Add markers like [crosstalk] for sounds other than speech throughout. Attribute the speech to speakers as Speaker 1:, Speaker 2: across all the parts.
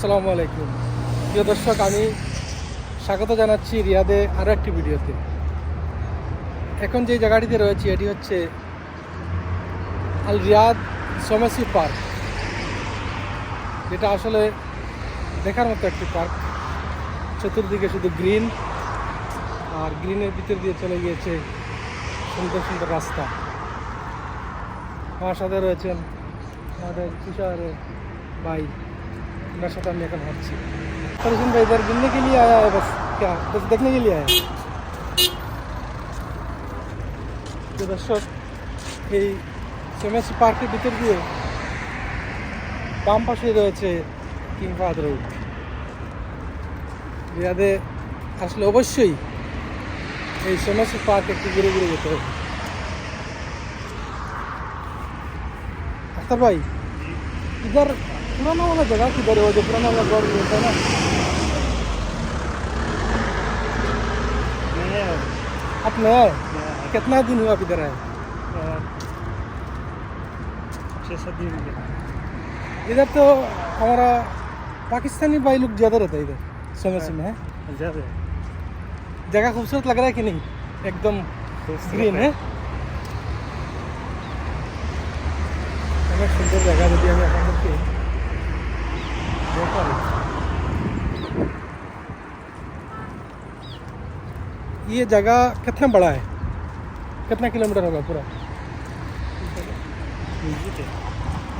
Speaker 1: আসসালামু আলাইকুম। প্রিয় দর্শক, আমি স্বাগত জানাচ্ছি রিয়াদে আরও একটি ভিডিওতে। এখন যে জায়গাটিতে রয়েছে, এটি হচ্ছে আল রিয়াদ সোমেসি পার্ক। যেটা আসলে দেখার মতো একটি পার্ক। চতুর্দিকে শুধু গ্রিন, আর গ্রিনের ভিতর দিয়ে চলে গিয়েছে সুন্দর সুন্দর রাস্তা। আমার সাথে রয়েছেন আমাদের তুষার বাইক उनके साथ हम এখন হাঁটছি परवीन भाई इधर घूमने के लिए आया है बस क्या बस देखने के लिए आया है তো দর্শক এই সোমেসি পার্কের ভিতর দিয়ে বাম পাশে রয়েছে কিং ফাহাদ রোড রিয়াদে আসলে অবশ্যই এই সোমেসি পার্ক একটু ঘুরে ঘুরে যেতে হবে अख्तर भाई इधर पुराना वाला जगह किधर है वो जो पुराना वाला गौर होता है ना आप नया है कितना दिन हुआ आप इधर है
Speaker 2: छः सात दिन हो गए
Speaker 1: इधर तो हमारा पाकिस्तानी भाई लोग ज़्यादा रहता है इधर सोमेसी में है
Speaker 2: ज़्यादा
Speaker 1: जगह खूबसूरत लग रहा है कि नहीं एकदम গ্রিন হ্যাঁ অনেক সুন্দর জায়গা যদি আমি আপনাদেরকে দেখাই ये जगह कितना बड़ा है कितना किलोमीटर होगा पूरा
Speaker 2: थे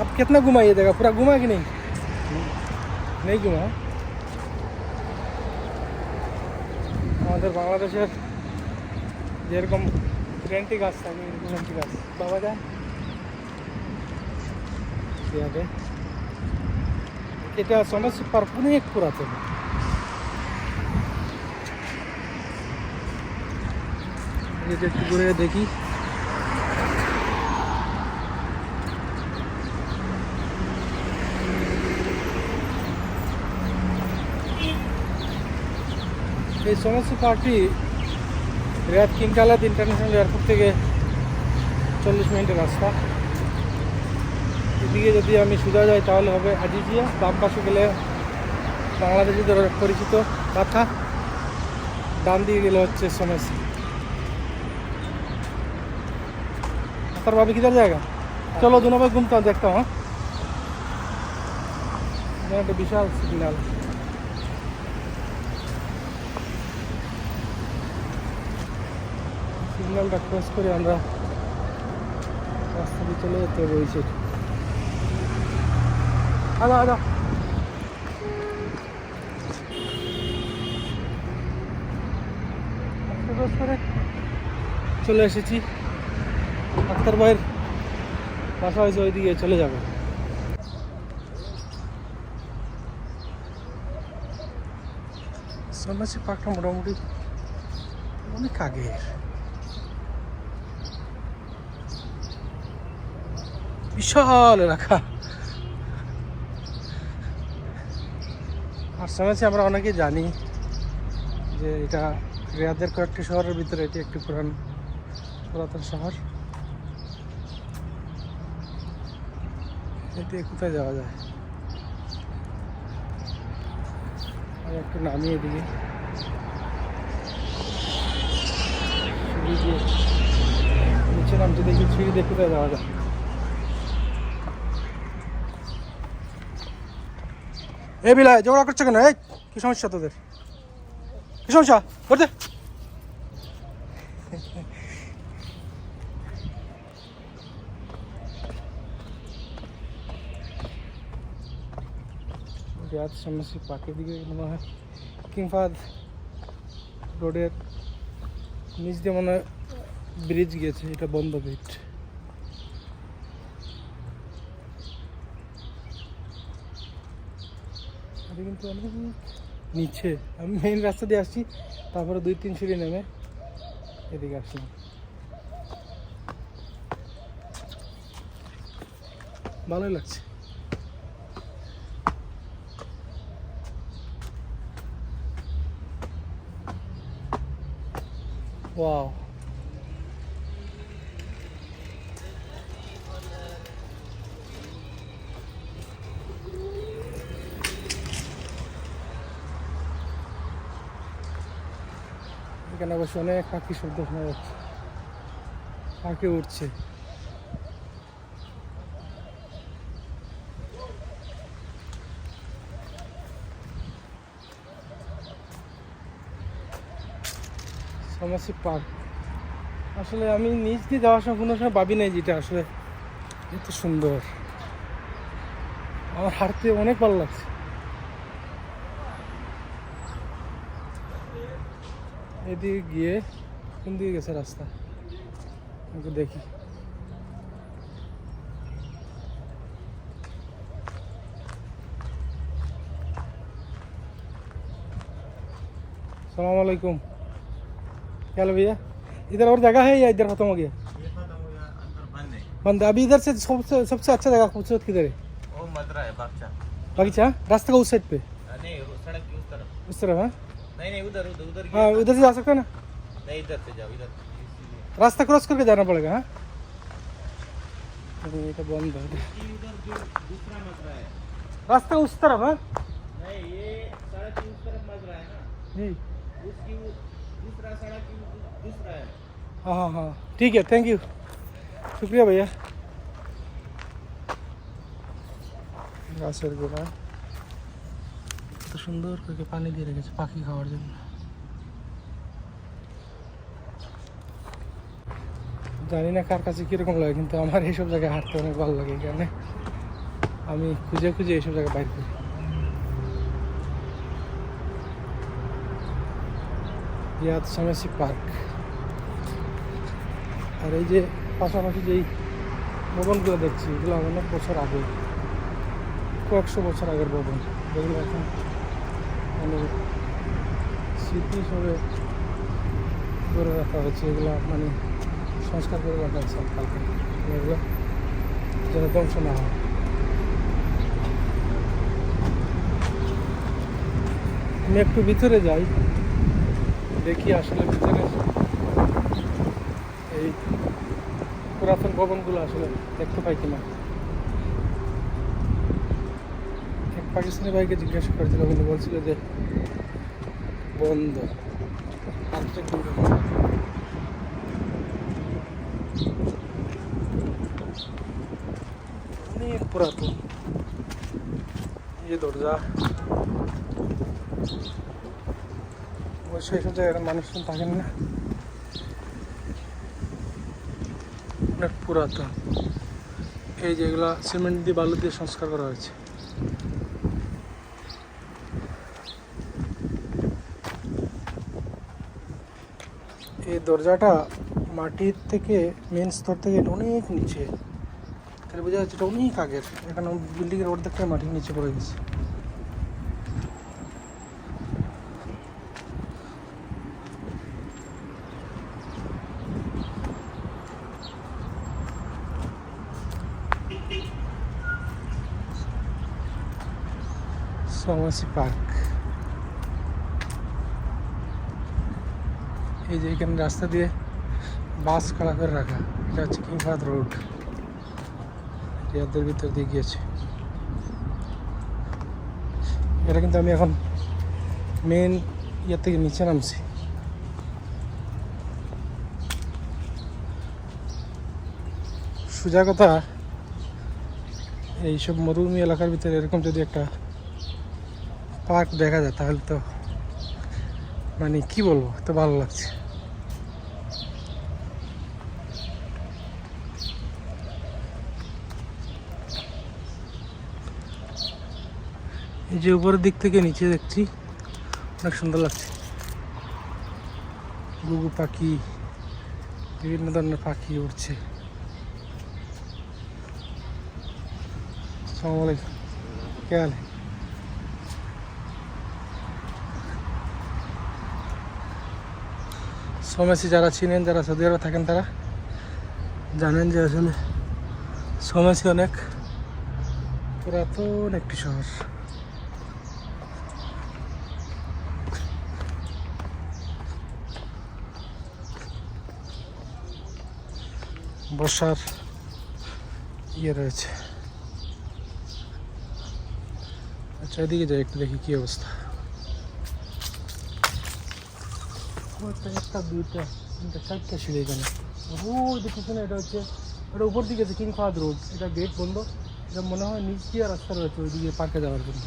Speaker 1: अब कितना घुमा ये जगह पूरा घुमा कि नहीं नहीं ঘুমা আমাদের বাংলাদেশের যেরকম গ্যান্টি গাছ থাকে এরকম গ্যান্টি গাছ পাওয়া যায় এটা সমস্যা পার অনেক এই যে একটু ঘুরে দেখি। এই সমস্ত পার্কটি রিয়াদ কিংকালাদ ইন্টারন্যাশনাল এয়ারপোর্ট থেকে চল্লিশ মিনিটের রাস্তা। এদিকে যদি আমি সোজা যাই, তাহলে হবে আজিজিয়া বাম পাশে গেলে বাংলাদেশিদের পরিচিত কথা ডান দিকে গেলে হচ্ছে সমস্যা আপনার ভাবি কিধার জায়গা? চলো দু নম্বর ঘুমতে দেখতাম হ্যাঁ। একটা বিশাল সিগন্যাল সিগন্যালটা ক্রস করে আমরা রাস্তা দিয়ে চলে যেতে রয়েছে ক্রস করে চলে এসেছি। আক্তার ভাইয়ের বাসা হয়েছে ওইদিকে, চলে যাবে। সন্ন্যাসী পার্কটা মোটামুটি অনেক আগের। বিশাল এলাকা। আর আমরা অনেকেই জানি যে এটা রিয়াদের কয়েকটি শহরের ভিতরে এটি একটি পুরান পুরাতন শহর। এটি কোথায় যাওয়া যায়? একটু নামিয়ে দিয়ে নিচে নামতে দেখি সিঁড়ি কোথায় যাওয়া যায়? এ বিলায় ঝগড়া করছ কেন? এই, কি সমস্যা তোদের? কি সমস্যা? করতে সমস্যা পাকের দিকে মনে হয় কিংফাদ রোডের নিচ দিয়ে মনে হয় ব্রিজ গিয়েছে, এটা বন্ধ ব্রিজ এটা কিন্তু অনেক নিচে, আমি মেইন রাস্তা দিয়ে আসছি, তারপরে দুই তিন সিঁড়ি নেমে এদিকে আসলাম। ভালোই লাগছে। ওয়াও এখানে অবশ্য অনেক পাখি শব্দ শোনা যাচ্ছে। পাখি উঠছে সমস্যা পার্ক। আসলে আমি নিজ দিয়ে যাওয়ার সময় কোনো সময় ভাবি নাই যেটা আসলে এত সুন্দর। আমার হাঁটতে অনেক ভালো লাগছে। এদিকে গিয়ে কোন দিকে গেছে রাস্তা একটু দেখি सलाम वालेकुम क्या हाल है भैया इधर और जगह है या इधर खत्म हो गया बंद है। अभी इधर से सबसे सबसे अच्छा जगह खूबसूरत किधर है
Speaker 3: वो मदरा है बागचा
Speaker 1: बगीचा रास्ते का उस साइड पे
Speaker 3: नहीं वो सड़क की उस तरफ
Speaker 1: उस तरफ हाँ
Speaker 3: नहीं उधर उधर उधर
Speaker 1: हाँ उधर से जा सकते ना?
Speaker 3: नहीं इधर से जाओ इधर
Speaker 1: रास्ता क्रॉस करके जाना पड़ेगा हाँ? ये तो बंद हो
Speaker 3: गया।
Speaker 1: रास्ता उस तरफ़ है?
Speaker 3: नहीं ये सड़क उस तरफ़ मज रहा है ना?
Speaker 1: जी।
Speaker 3: उसकी दूसरा सड़क दूसरा है।
Speaker 1: हाँ हाँ हाँ। ठीक है थैंक यू शुक्रिया भैया। आशीर्वाद সুন্দর করে পানি দিয়ে রেখেছে পাখি খাওয়ার জন্য। জানি না কার কাছে কীরকম লাগে, কিন্তু আমার এইসব জায়গায় হাঁটতে অনেক ভালো লাগে কারণে আমি খুঁজে খুঁজে এইসব জায়গায় বাইর করি। পার্ক। আর এই যে পাশাপাশি যেই ভবনগুলো দেখছি, এগুলো অনেক বছর আগে কয়েকশো বছর আগের ভবন। যেগুলো এখন মানে স্মৃতি হিসাবে করে রাখা হয়েছে, এগুলো মানে সংস্কার করে রাখা হয়েছে কালকে। এগুলো যেন ধ্বংস না হয়। আমি একটু ভিতরে যাই, দেখি আসলে ভিতরে এই পুরাতন ভবনগুলো আসলে দেখতে পাই কিনা এক পাকিস্তানি ভাইকে জিজ্ঞাসা করেছিল, কিন্তু বলছিল যে বন্ধ। আর্থিক অনেক পুরাতন। এই দরজা। অবশ্যই এইসব জায়গায় মানুষজন থাকেন না। অনেক পুরাতন। এই যেগুলো সিমেন্ট দিয়ে বালু দিয়ে সংস্কার করা হয়েছে। দরজাটা মাটির থেকে মেন স্তর থেকে অনেক নিচে। তাহলে বোঝা যাচ্ছে এটা অনেক আগের। এখানে বিল্ডিংয়ের অর্ধেকটা মাটির নিচে পড়ে গেছে। সমাসি পার্ক। এই যে এখানে রাস্তা দিয়ে বাস খাড়া করে রাখা। এটা হচ্ছে কিংফাদ রোড। রিয়াদের ভিতর দিয়ে গিয়েছে। এটা কিন্তু আমি এখন মেন ইয়ে থেকে নিচে নামছি। সোজা কথা, এইসব মরুভূমি এলাকার ভিতরে এরকম যদি একটা পার্ক দেখা যায়, তাহলে তো মানে কি বলব তো ভালো লাগছে। এই যে উপরের দিক থেকে নিচে দেখছি, অনেক সুন্দর লাগছে। গুগু পাখি, বিভিন্ন ধরনের পাখি উঠছে আসসালামু আলাইকুম। কে? যারা চিনেন, যারা সৌদি আরবে থাকেন, তারা জানেন যে আসলে সমেসি অনেক পুরাতন একটি শহর। বসার ইয়ে রয়েছে। আচ্ছা এদিকে যাই, একটু দেখি কি অবস্থা। একটা সিঁড়ি এখানে। এটা হচ্ছে উপর দিকে এটা গেট বন্ধ। এটা মনে হয় নিচ দিয়ে রাস্তা রয়েছে, ওইদিকে পার্কে যাওয়ার জন্য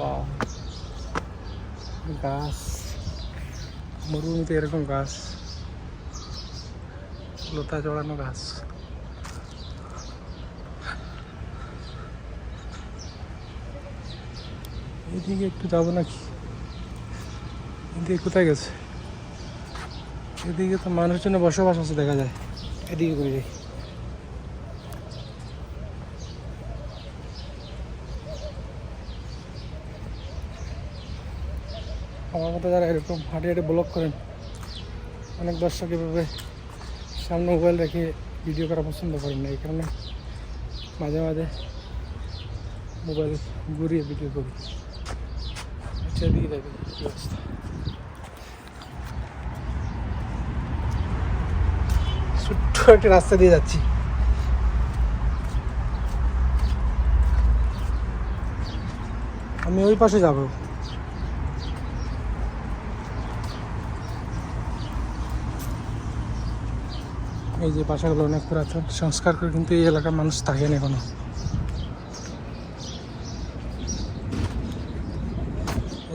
Speaker 1: Wow. গাছ মরুভূমিতে এরকম গাছ। লতা জড়ানো গাছ। এদিকে একটু যাব নাকি? এদিকে কোথায় গেছে? এদিকে তো মানুষজনের বসবাস আছে দেখা যায়। এদিকে করে যাই। আমার মতো যারা এরকম হাঁটে হাঁটে ব্লক করেন অনেক দর্শক এভাবে সামনে মোবাইল রেখে ভিডিও করা পছন্দ করেন না, এই কারণে মাঝে মাঝে মোবাইল ঘুরিয়ে ভিডিও করি। আচ্ছা যাবে কী অবস্থা। ছোট্ট একটা রাস্তা দিয়ে যাচ্ছি। আমি ওই পাশে যাব। এই যে বাসাগুলো অনেক পুরাতন, সংস্কার করে কিন্তু এই এলাকার মানুষ থাকেন এখনও।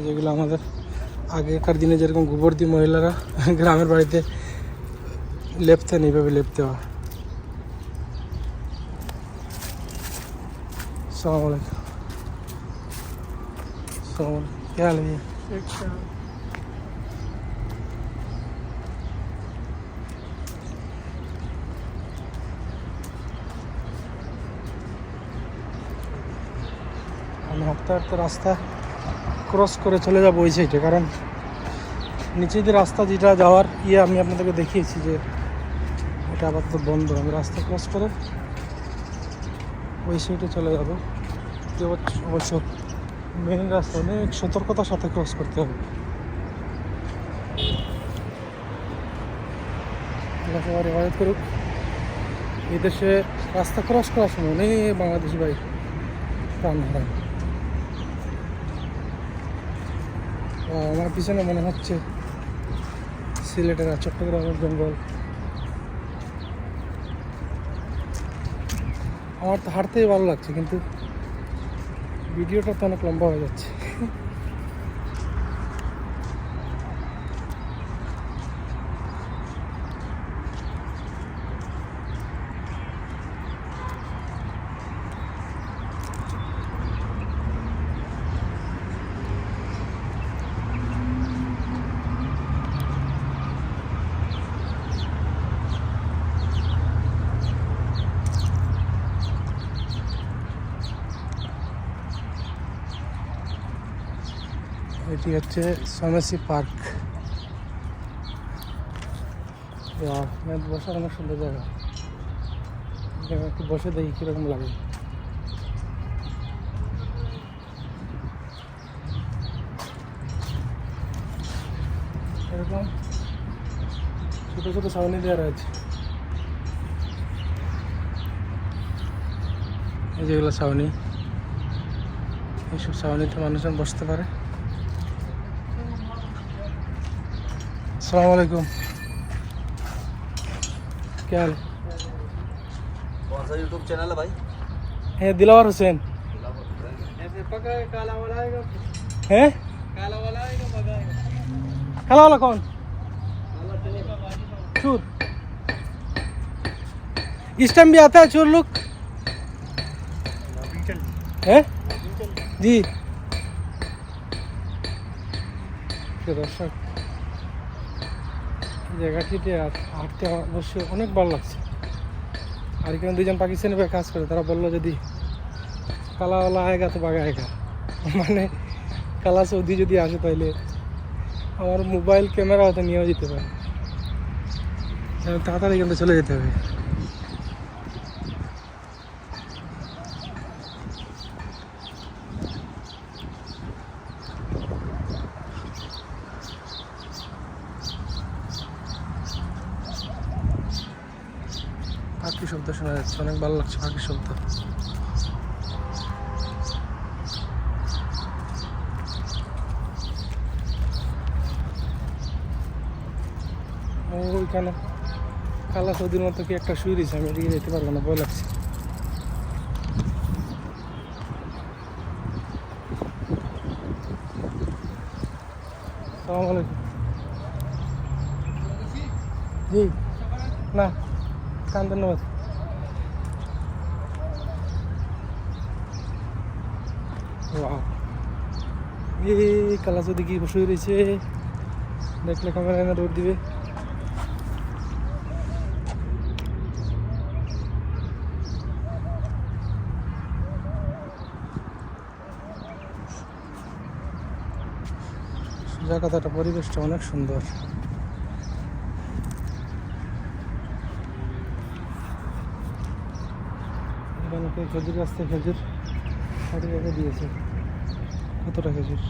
Speaker 1: যেগুলো আমাদের আগেকার দিনে যেরকম গোবর দিয়ে মহিলারা [laughs] গ্রামের বাড়িতে লেপতেন, এইভাবে লেপতে হয়। সালাম আলাইকুম। সালাম আমি হাঁটতে হাঁটতে রাস্তা ক্রস করে চলে যাব ওই সাইডে কারণ নিচে যে রাস্তা যেটা যাওয়ার ইয়ে আমি আপনাদেরকে দেখিয়েছি যে এটা আবার তো বন্ধ। আমি রাস্তা ক্রস করে ওই সাইডে চলে যাব। অবশ্য- মেন রাস্তা, অনেক সতর্কতার সাথে ক্রস করতে হবে। সবার করুক। এই রাস্তা ক্রস করার সময় অনেক বাংলাদেশি ভাই প্রাণ হারায়। আমার পিছনে মনে হচ্ছে সিলেটের আর চট্টগ্রামের জঙ্গল। আমার তো হাঁটতেই ভালো লাগছে, কিন্তু ভিডিওটা তো অনেক লম্বা হয়ে যাচ্ছে। এটি হচ্ছে সমেসি পার্ক। বসার অনেক সুন্দর জায়গা। একটু বসে দেখি কীরকম লাগে। এরকম ছোটো ছোটো ছাউনি দেওয়া রয়েছে। এই যেগুলো ছাউনি। এইসব ছাউনিতে মানুষজন বসতে পারে। अलैक्म क्या है
Speaker 3: कौन सा चैनल है भाई?
Speaker 1: है दिलावर हुसैन।
Speaker 2: काला वाला आएगा
Speaker 1: है?
Speaker 2: काला वाला आएगा
Speaker 1: काला वाला कौन? चूर। इस टाइम भी आता है चूर
Speaker 2: लुक
Speaker 1: है? जी। दर्शक জায়গাটিতে হাঁটতে অবশ্যই অনেক ভালো লাগছে। আর এখানে দুজন পাকিস্তানি ভাই কাজ করে, তারা বলল যদি কালাওয়ালা আয়গা তো বাগা আয়গা। মানে কালা সৌদি যদি আসে তাহলে আমার মোবাইল ক্যামেরা হয়তো নিয়েও যেতে পারে। তাড়াতাড়ি কিন্তু চলে যেতে হবে। পাখি শব্দ শোনা যাচ্ছে, অনেক ভালো লাগছে পাখির শব্দ। ওইখানে কালা সৌদির মতো কি একটা শুয়ে দিয়েছে আমি এদিকে যেতে পারব না, ভয় লাগছে। আলাইকুম না কান ধন্যবাদ এই কালা যদি কি বসে রয়েছে। দেখলে ক্যামেরা না দৌড় দিবে। কথাটা, পরিবেশটা অনেক সুন্দর। খেজুর গাছ খেজুর দিয়েছে। কতটা খেজুর?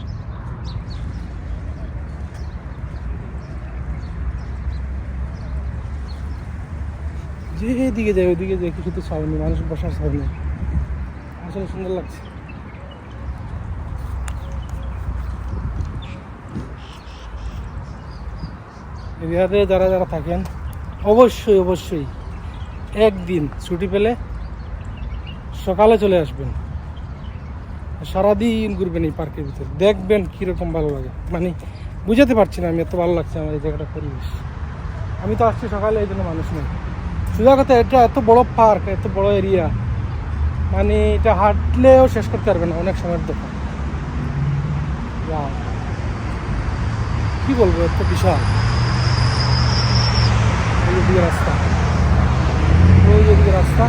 Speaker 1: যেদিকে যায় ওইদিকে কিছু তো ছাউনি মানুষ বসার ছাউনি আসলে সুন্দর লাগছে। রিয়াদে যারা যারা থাকেন, অবশ্যই অবশ্যই একদিন ছুটি পেলে সকালে চলে আসবেন। সারাদিন ঘুরবেন এই পার্কের ভিতরে। দেখবেন কীরকম ভালো লাগে। মানে বুঝাতে পারছি না, আমি এত ভালো লাগছে আমার এই জায়গাটা পরিবেশ। আমি তো আসছি সকালে, এই জন্য মানুষ নেই। সোজা কথা, এটা এত বড় পার্ক এত বড় এরিয়া মানে এটা হাঁটলেও শেষ করতে পারবে না, অনেক সময়ের দোকান. কি বলব, এত বিশাল। রাস্তা। ওই দিকে রাস্তা।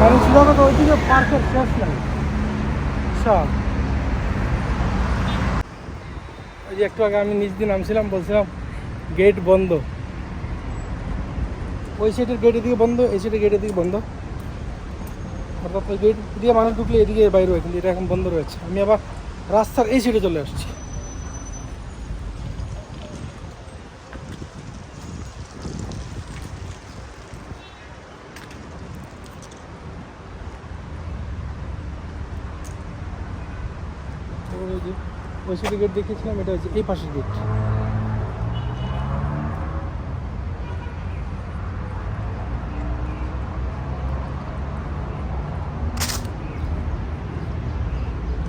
Speaker 1: মানে সোজা কথা, ওইদিকে পার্কের শেষ নাই। বিশাল। ওই যে একটু আগে আমি নিজ দিন নামছিলাম, বলছিলাম গেট বন্ধ। ওই সাইডের গেটের দিকে বন্ধ, এই সাইডের গেটের দিকে বন্ধ। অর্থাৎ ওই গেট দিয়ে মানুষ ঢুকলে এদিকে বাইরে হয়, কিন্তু এটা এখন বন্ধ রয়েছে। আমি আবার রাস্তার এই সাইডে চলে আসছি ওই ওই গেট দেখেছিলাম, এটা হচ্ছে এই পাশের গেট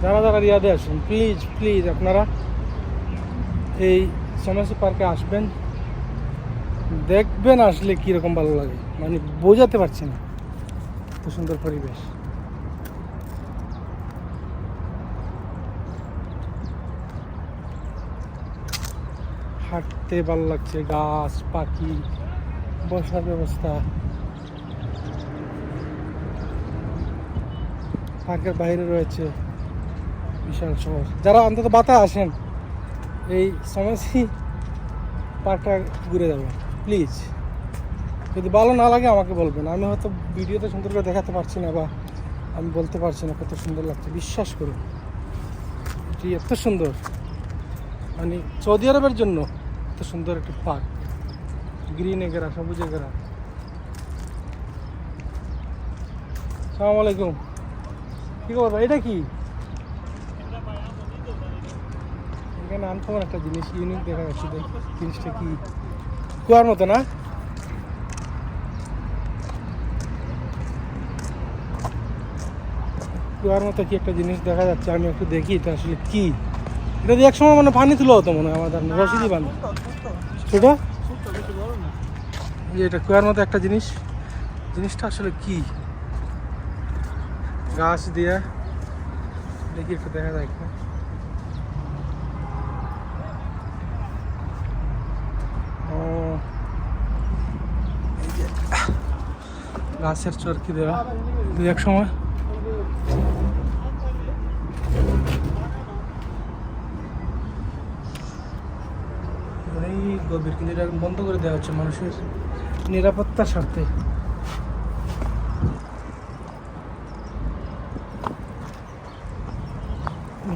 Speaker 1: যারা যারা রিয়াদে আসেন প্লিজ প্লিজ আপনারা এই সমস্যা পার্কে আসবেন। দেখবেন আসলে কীরকম ভালো লাগে। মানে বোঝাতে পারছি না। এত সুন্দর পরিবেশ। হাঁটতে ভালো লাগছে, গাছ, পাখি, বসার ব্যবস্থা। পার্কের বাইরে রয়েছে বিশাল শহর। যারা অন্তত বাতা আসেন, এই সমস্যি পার্কটা ঘুরে যাবে। প্লিজ, যদি ভালো না লাগে আমাকে বলবেন। আমি হয়তো ভিডিওতে সুন্দর করে দেখাতে পারছি না বা আমি বলতে পারছি না কত সুন্দর লাগছে। বিশ্বাস করুন, এটি এত সুন্দর। মানে সৌদি আরবের জন্য এত সুন্দর একটি পার্ক গ্রিনে ঘেরা, সবুজে ঘেরা। সালাম আলাইকুম। কি খবর ভাই? এটা কি? এখানে আনকমন একটা জিনিস ইউনিক দেখা যাচ্ছে দেখ, জিনিসটা কি? কুয়ার মতো না? কুয়ার মতো কি একটা জিনিস দেখা যাচ্ছে? আমি একটু দেখি, এটা আসলে কি? এটা দিয়ে এক সময় মানে পানি তুলো হতো মনে হয় আমাদের রসিদি বান্ধ ছোট এই এটা কুয়ার মতো একটা জিনিস। জিনিসটা আসলে কি? গাছ দিয়ে দেখি একটু দেখা যায় ও গাছের চরকি দেওয়া। দু এক সময়। এই গভীর কিন্তু এটা বন্ধ করে দেওয়া হচ্ছে মানুষের নিরাপত্তার স্বার্থে।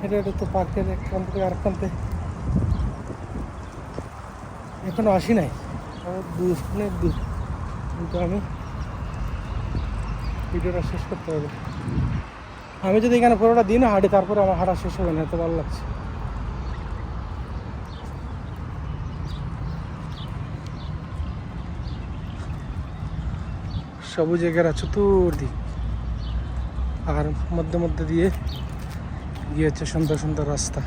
Speaker 1: হেঁটে তো পার্কের এক প্রান্ত থেকে আরেক প্রান্তে। এখনও আসি নাই। আমার দূর কিন্তু আমি ভিডিওটা শেষ করতে হবে। আমি যদি এখানে পুরোটা দিনও হাঁটি, তারপরে আমার হাঁটা শেষ হবে না, এত ভালো লাগছে। সবুজে ঘেরা চতুর্দিক। আর মধ্যে মধ্যে দিয়ে গিয়েছে সুন্দর সুন্দর রাস্তা।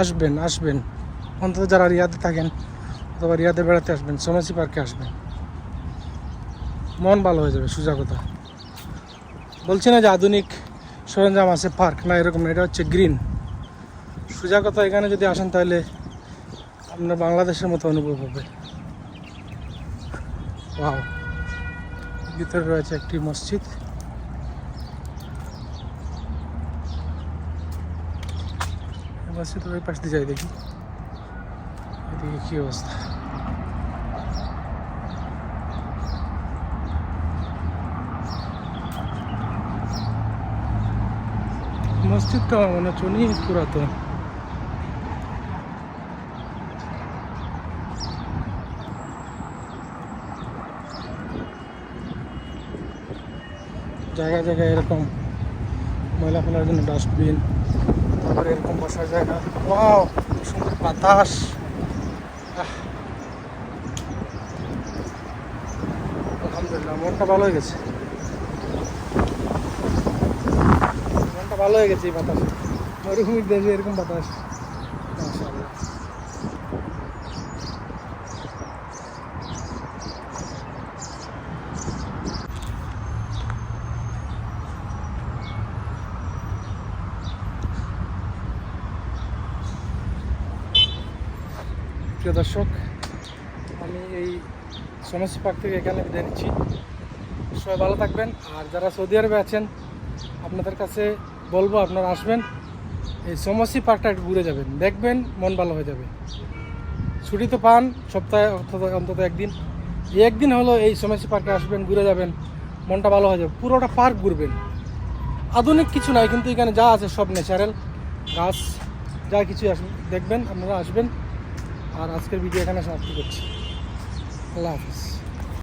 Speaker 1: আসবেন আসবেন। অন্তত যারা রিয়াদে থাকেন, অথবা রিয়াদে বেড়াতে আসবেন সোমেসি পার্কে আসবেন। মন ভালো হয়ে যাবে সোজা কথা বলছি না যে আধুনিক সরঞ্জাম আছে, পার্ক, না এরকম এটা হচ্ছে গ্রিন। সোজা কথা, এখানে যদি আসেন তাহলে আপনার বাংলাদেশের মতো অনুভব হবে। ওয়াও, ভিতরে রয়েছে একটি মসজিদ। মসজিদ ওই পাশ দিয়ে যাই দেখি। এদিকে কি অবস্থা? মসজিদটা মনে হচ্ছে অনেক পুরাতন। জায়গায় জায়গায় এরকম ময়লা ফেলার জন্য ডাস্টবিন তারপরে এরকম বসার জায়গা। ওয়াও সুন্দর বাতাস। আলহামদুলিল্লাহ, মনটা ভালো হয়ে গেছে মনটা ভালো হয়ে গেছে এই বাতাসে। মরুভূমির দেশে এরকম বাতাস। প্রিয় দর্শক, আমি এই সমস্যা পার্ক থেকে এখানে বিদায় নিচ্ছি। সবাই ভালো থাকবেন। আর যারা সৌদি আরবে আছেন, আপনাদের কাছে বলব আপনারা আসবেন, এই সমস্যা পার্কটা একটু ঘুরে যাবেন। দেখবেন মন ভালো হয়ে যাবে। ছুটি তো পান, সপ্তাহে অন্তত অন্তত একদিন। একদিন হলো এই সমস্যা পার্কে আসবেন, ঘুরে যাবেন, মনটা ভালো হয়ে যাবে। পুরোটা পার্ক ঘুরবেন। আধুনিক কিছু নাই, কিন্তু এখানে যা আছে সব ন্যাচারাল গাছ, যা কিছু আসবে, দেখবেন, আপনারা আসবেন। আর আজকের ভিডিও এখানে সমাপ্তি করছি। আল্লাহ হাফিজ।